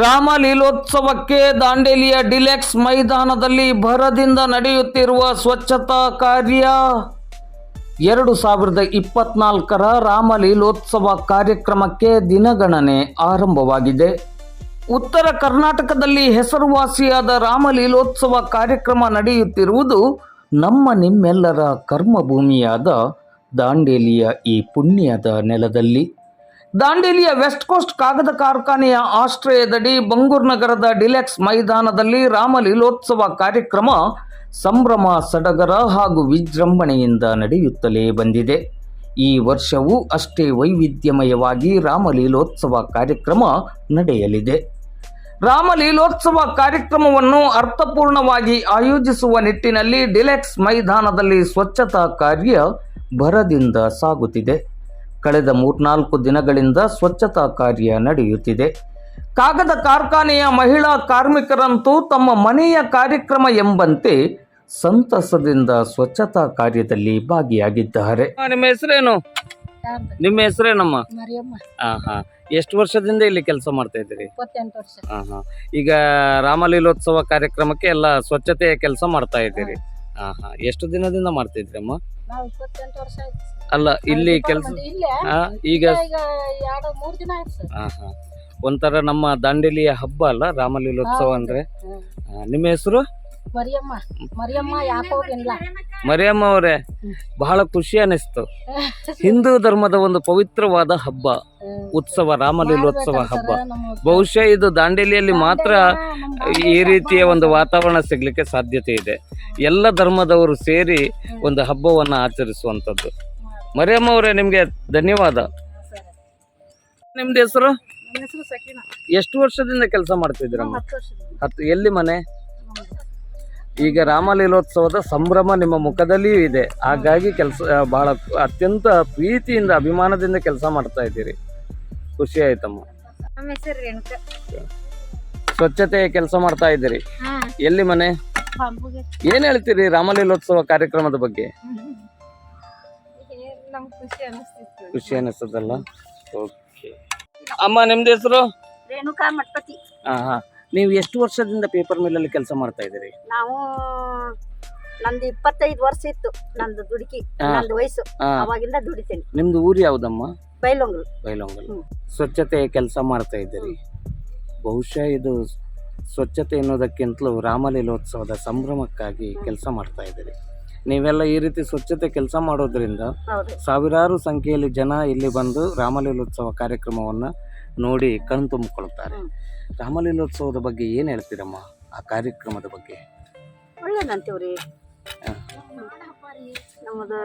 Rama ಲೀಲೋತ್ಸವಕ್ಕೆ ದಾಂಡೇಲಿಯ deluxe ಮೈದಾನದಲ್ಲಿ ಭರದಿಂದ ನಡೆಯುತ್ತಿರುವ ಸ್ವಚ್ಛತಾ ಕಾರ್ಯ. ಎರಡು ಸಾವಿರದ ಇಪ್ಪತ್ನಾಲ್ಕರ ರಾಮಲೀಲೋತ್ಸವ ಕಾರ್ಯಕ್ರಮಕ್ಕೆ ದಿನಗಣನೆ ಆರಂಭವಾಗಿದೆ. ಉತ್ತರ ಕರ್ನಾಟಕದಲ್ಲಿ ಹೆಸರುವಾಸಿಯಾದ ರಾಮಲೀಲೋತ್ಸವ ಕಾರ್ಯಕ್ರಮ ನಡೆಯುತ್ತಿರುವುದು ನಮ್ಮ ನಿಮ್ಮೆಲ್ಲರ ಕರ್ಮಭೂಮಿಯಾದ ದಾಂಡೇಲಿಯ ಈ ಪುಣ್ಯದ ನೆಲದಲ್ಲಿ. ದಾಂಡೇಲಿಯ ವೆಸ್ಟ್ ಕೋಸ್ಟ್ ಕಾಗದ ಕಾರ್ಖಾನೆಯ ಆಶ್ರಯದಡಿ ಬಂಗೂರ್ ನಗರದ ಡಿಲೆಕ್ಸ್ ಮೈದಾನದಲ್ಲಿ ರಾಮಲೀಲೋತ್ಸವ ಕಾರ್ಯಕ್ರಮ ಸಂಭ್ರಮ ಸಡಗರ ಹಾಗೂ ವಿಜೃಂಭಣೆಯಿಂದ ನಡೆಯುತ್ತಲೇ ಬಂದಿದೆ. ಈ ವರ್ಷವೂ ಅಷ್ಟೇ ವೈವಿಧ್ಯಮಯವಾಗಿ ರಾಮಲೀಲೋತ್ಸವ ಕಾರ್ಯಕ್ರಮ ನಡೆಯಲಿದೆ. ರಾಮಲೀಲೋತ್ಸವ ಕಾರ್ಯಕ್ರಮವನ್ನು ಅರ್ಥಪೂರ್ಣವಾಗಿ ಆಯೋಜಿಸುವ ನಿಟ್ಟಿನಲ್ಲಿ ಡಿಲೆಕ್ಸ್ ಮೈದಾನದಲ್ಲಿ ಸ್ವಚ್ಛತಾ ಕಾರ್ಯ ಭರದಿಂದ ಸಾಗುತ್ತಿದೆ. ಕಳೆದ ಮೂರ್ನಾಲ್ಕು ದಿನಗಳಿಂದ ಸ್ವಚ್ಛತಾ ಕಾರ್ಯ ನಡೆಯುತ್ತಿದೆ. ಕಾಗದ ಕಾರ್ಖಾನೆಯ ಮಹಿಳಾ ಕಾರ್ಮಿಕರಂತೂ ತಮ್ಮ ಮನೆಯ ಕಾರ್ಯಕ್ರಮ ಎಂಬಂತೆ ಸಂತಸದಿಂದ ಸ್ವಚ್ಛತಾ ಕಾರ್ಯದಲ್ಲಿ ಭಾಗಿಯಾಗಿದ್ದಾರೆ. ನಿಮ್ಮ ಹೆಸರೇನು? ನಿಮ್ಮ ಹೆಸರೇನಮ್ಮ? ಮರಿಯಮ್ಮ. ಹಾ ಹಾ ಎಷ್ಟು ವರ್ಷದಿಂದ ಇಲ್ಲಿ ಕೆಲಸ ಮಾಡ್ತಾ ಇದ್ದೀರಿ? ಹಾ ಹಾ ಈಗ ರಾಮಲೀಲೋತ್ಸವ ಕಾರ್ಯಕ್ರಮಕ್ಕೆ ಎಲ್ಲ ಸ್ವಚ್ಛತೆಯ ಕೆಲಸ ಮಾಡ್ತಾ ಇದ್ದೀರಿ. ಹಾ ಹಾ ಎಷ್ಟು ದಿನದಿಂದ ಮಾಡ್ತಿದ್ರಿ ಅಮ್ಮ ನಾವು ಇಪ್ಪತ್ತೆಂಟು ವರ್ಷ ಆಯ್ತು ಸರ್. ಅಲ್ಲ ಇಲ್ಲಿ ನಾವು ಕೆಲಸ ಬಂದು ಇಲ್ಲೇ ಹಾ ಈಗ ಈಗ ಎರಡು ಮೂರು ದಿನ ಆಯ್ತು ಸರ್ ಹಾ ಹಾ ಒಂಥರ ನಮ್ಮ ದಾಂಡೇಲಿಯ ಹಬ್ಬ ಅಲ್ಲ ರಾಮಲೀಲೋತ್ಸವ. ಅಂದ್ರೆ. ಹಾ, ನಿಮ್ಮ ಹೆಸರು ಮರಿಯಮ್ಮ ಮರಿಯಮ್ಮ ಯಾಕೋ ಇಲ್ಲ ಮರಿಯಮ್ಮ ಅವರೇ ಬಹಳ ಖುಷಿ ಅನಿಸ್ತು ಹಿಂದೂ ಧರ್ಮದ ಒಂದು ಪವಿತ್ರವಾದ ಹಬ್ಬ ಉತ್ಸವ ರಾಮಲೀಲೋತ್ಸವ ಹಬ್ಬ. ಬಹುಶಃ ಇದು ದಾಂಡೇಲಿಯಲ್ಲಿ ಮಾತ್ರ ಈ ರೀತಿಯ ಒಂದು ವಾತಾವರಣ ಸಿಗ್ಲಿಕ್ಕೆ ಸಾಧ್ಯತೆ ಇದೆ. ಎಲ್ಲ ಧರ್ಮದವರು ಸೇರಿ ಒಂದು ಹಬ್ಬವನ್ನು ಆಚರಿಸುವಂಥದ್ದು. ಮರಿಯಮ್ಮ ಅವರೇ ನಿಮಗೆ ಧನ್ಯವಾದ. ನಿಮ್ದು ಹೆಸರು? ಎಷ್ಟು ವರ್ಷದಿಂದ ಕೆಲಸ ಮಾಡ್ತಿದ್ದೀರಮ್ಮ? ವರ್ಷದಿಂದ. ಹತ್ತು ಎಲ್ಲಿ ಮನೆ? ಈಗ ರಾಮಲೀಲೋತ್ಸವದ ಸಂಭ್ರಮ ನಿಮ್ಮ ಮುಖದಲ್ಲಿಯೂ ಇದೆ. ಹಾಗಾಗಿ ಕೆಲಸ ಬಹಳ ಅತ್ಯಂತ ಪ್ರೀತಿಯಿಂದ ಅಭಿಮಾನದಿಂದ ಕೆಲಸ ಮಾಡ್ತಾ ಇದ್ದೀರಿ. ಖುಷಿ ಆಯ್ತಮ್ಮ. ಸ್ವಚ್ಛತೆ ಹೆಸರು ರೇಣುಕಾ. ಸ್ವಚ್ಛತೆಯ ಕೆಲಸ ಮಾಡ್ತಾ ಇದ್ದೀರಿ. ಎಲ್ಲಿ ಮನೆ? ಏನ್ ಹೇಳ್ತೀರಿ ರಾಮಲೀಲೋತ್ಸವ ಕಾರ್ಯಕ್ರಮದ ಬಗ್ಗೆ? ಖುಷಿ ಅನಿಸ್ತದಲ್ಲ ಓಕೆ. ಅಮ್ಮ ನಿಮ್ದು ಹೆಸರು? ರೇಣುಕಾ ಮಠಪತಿ. ಹಾ ಹಾ. ನೀವು ಎಷ್ಟು ವರ್ಷದಿಂದ ಪೇಪರ್ ಮಿಲ್ಲಲ್ಲಿ ಕೆಲಸ ಮಾಡ್ತಾ ಇದ್ದೀರಿ? ನಾವು ನಂದು ಇಪ್ಪತ್ತೈದು ವರ್ಷ ಇತ್ತು ನಂದು ದುಡುಕಿ ಹಾ. ನಂದು ವಯಸ್ಸು. ಹಾ. ಅವಾಗಿಂದ ದುಡಿತೇನೆ. ನಿಮ್ದು ಊರು ಯಾವ್ದಮ್ಮ? ಬೈಲೊಂಗಲ್ ಬೈಲೊಂಗಲ್ ಹ್ಮ್. ಸ್ವಚ್ಛತೆಯ ಕೆಲಸ ಮಾಡ್ತಾ ಇದ್ದೀರಿ. ಬಹುಶಃ ಇದು ಸ್ವಚ್ಛತೆ ಎನ್ನುವುದಕ್ಕಿಂತಲೂ ರಾಮಲೀಲೋತ್ಸವದ ಸಂಭ್ರಮಕ್ಕಾಗಿ ಕೆಲಸ ಮಾಡ್ತಾ ಇದ್ದೀರಿ. ನೀವೆಲ್ಲ ಈ ರೀತಿ ಸ್ವಚ್ಛತೆ ಕೆಲಸ ಮಾಡೋದ್ರಿಂದ ಹೌದು. ಸಾವಿರಾರು ಸಂಖ್ಯೆಯಲ್ಲಿ ಜನ ಇಲ್ಲಿ ಬಂದು ರಾಮಲೀಲೋತ್ಸವ ಕಾರ್ಯಕ್ರಮವನ್ನು ನೋಡಿ ಕಣ್ ತುಂಬಿಕೊಳ್ತಾರೆ ಹ್ಮ್. ರಾಮಲೀಲೋತ್ಸವದ ಬಗ್ಗೆ ಏನು ಹೇಳ್ತೀರಮ್ಮ? ಆ ಕಾರ್ಯಕ್ರಮದ ಬಗ್ಗೆ. ಒಳ್ಳೇದಂತೀವ್ರಿ. ನಮ್ದು ನಮ್ಮದು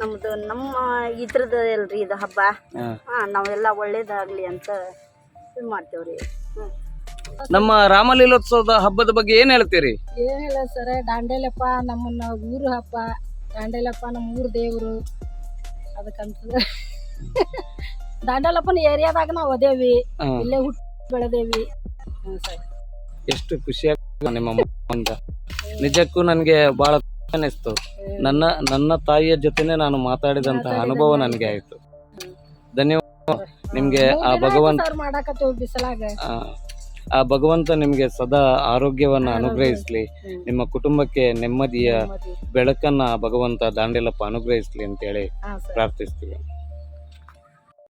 ನಮ್ದು ನಮ್ಮ ಇದ್ರದ ಅಲ್ರಿ ಇದು ಹಬ್ಬ. ಹಾ. ನಾವೆಲ್ಲ ಒಳ್ಳೇದಾಗ್ಲಿ ಅಂತ ಇದು ಮಾಡ್ತೇವ್ರಿ. ನಮ್ಮ ರಾಮಲೀಲೋತ್ಸವದ ಹಬ್ಬದ ಬಗ್ಗೆ ಏನು ಹೇಳ್ತೀರಿ? ಏನಿಲ್ಲ ಸರ್ ದಾಂಡೇಲಪ್ಪ ನಮ್ಮನ್ನ ಊರು ಹಬ್ಬ. ದಾಂಡೇಲಪ್ಪ ನಮ್ಮ ಊರು ದೇವರು. ಅದಕ್ಕಂತ ದಾಂಡೇಲಪ್ಪನ ಏರಿಯಾದಾಗ ನಾವು ಅದೇವಿ. ಹಾ. ಇಲ್ಲೇ ಹುಟ್ಟಿ ಬೆಳೆದೇವಿ. ಸರ್. ಎಷ್ಟು ಖುಷಿಯಾಗ ನಿಮ್ಮ ಮುಂದ ನಿಜಕ್ಕೂ ನನಗೆ ಬಹಳ ಖುಷಿ ಅನಿಸ್ತು. ನನ್ನ ನನ್ನ ತಾಯಿಯ ಜೊತೆನೆ ನಾನು ಮಾತಾಡಿದಂತಹ ಅನುಭವ ನನಗೆ ಆಯಿತು. ಧನ್ಯವಾದ. ನಿಮಗೆ ಆ ಭಗವಂತ ಸರ್ ಮಾಡಾಕತ್ತೇವ್ ಬಿಸಲಾಗ. ಆ, ಆ ಭಗವಂತ ನಿಮಗೆ ಸದಾ ಆರೋಗ್ಯವನ್ನ ಅನುಗ್ರಹಿಸಲಿ. ಹ್ಮ್. ನಿಮ್ಮ ಕುಟುಂಬಕ್ಕೆ ನೆಮ್ಮದಿಯ ಬೆಳಕನ್ನ ಆ ಭಗವಂತ ದಾಂಡೇಲಪ್ಪ ಅನುಗ್ರಹಿಸಲಿ ಅಂತ ಹೇಳಿ ಸರ್. ಪ್ರಾರ್ಥಿಸ್ತೀವಿ.